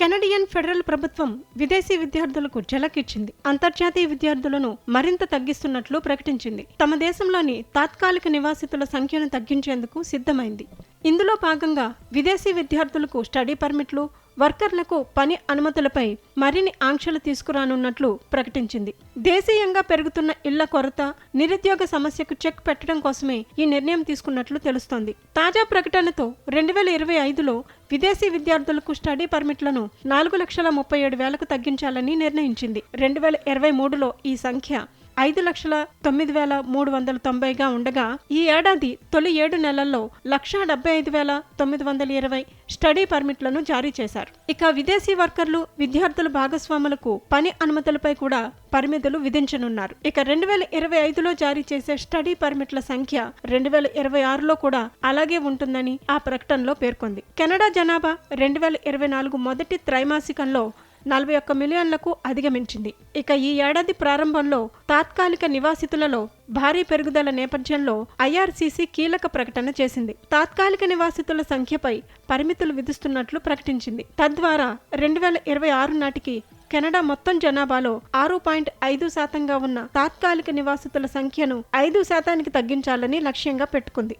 Canadian federal ప్రభుత్వం విదేశీ విద్యార్థులకు జలకిచ్చింది. అంతర్జాతీయ విద్యార్థులను మరింత తగ్గిస్తున్నట్లు ప్రకటించింది. తమ దేశంలోని తాత్కాలిక నివాసితుల సంఖ్యను తగ్గించేందుకు సిద్ధమైంది. ఇందులో భాగంగా విదేశీ విద్యార్థులకు స్టడీ పర్మిట్లు వర్కర్లకు పని అనుమతులపై మరిన్ని ఆంక్షలు తీసుకురానున్నట్లు ప్రకటించింది. దేశీయంగా పెరుగుతున్న ఇళ్ళ కొరత నిరుద్యోగ సమస్యకు చెక్ పెట్టడం కోసమే ఈ నిర్ణయం తీసుకున్నట్లు తెలుస్తోంది. తాజా ప్రకటనతో రెండు వేల ఇరవై ఐదులో విదేశీ విద్యార్థులకు స్టడీ పర్మిట్లను నాలుగు లక్షల ముప్పై ఏడు వేలకు తగ్గించాలని నిర్ణయించింది. రెండు వేల ఇరవై మూడులో ఈ సంఖ్య ఐదు లక్షల తొమ్మిది వేల మూడు వందల తొంభైగా ఉండగా ఈ ఏడాది తొలి ఏడు నెలల్లో లక్ష డెబ్బై ఐదు వేల తొమ్మిది వందల ఇరవై స్టడీ పర్మిట్లను జారీ చేశారు. ఇక విదేశీ వర్కర్లు విద్యార్థుల భాగస్వాములకు పని అనుమతులపై కూడా పరిమితులు విధించనున్నారు. ఇక రెండు వేల ఇరవై ఐదులో జారీ చేసే స్టడీ పర్మిట్ల సంఖ్య రెండు వేల ఇరవై ఆరులో కూడా అలాగే ఉంటుందని ఆ ప్రకటనలో పేర్కొంది. కెనడా జనాభా రెండు వేల ఇరవై నాలుగు మొదటి త్రైమాసికంలో నలభై ఒక్క మిలియన్లకు అధిగమించింది. ఇక ఈ ఏడాది ప్రారంభంలో తాత్కాలిక నివాసితులలో భారీ పెరుగుదల నేపథ్యంలో ఐఆర్సీసీ కీలక ప్రకటన చేసింది. తాత్కాలిక నివాసితుల సంఖ్యపై పరిమితులు విధిస్తున్నట్లు ప్రకటించింది. తద్వారా రెండు వేల ఇరవై ఆరు నాటికి కెనడా మొత్తం జనాభాలో ఆరు పాయింట్ ఐదు శాతంగా ఉన్న తాత్కాలిక నివాసితుల సంఖ్యను ఐదు శాతానికి తగ్గించాలని లక్ష్యంగా పెట్టుకుంది.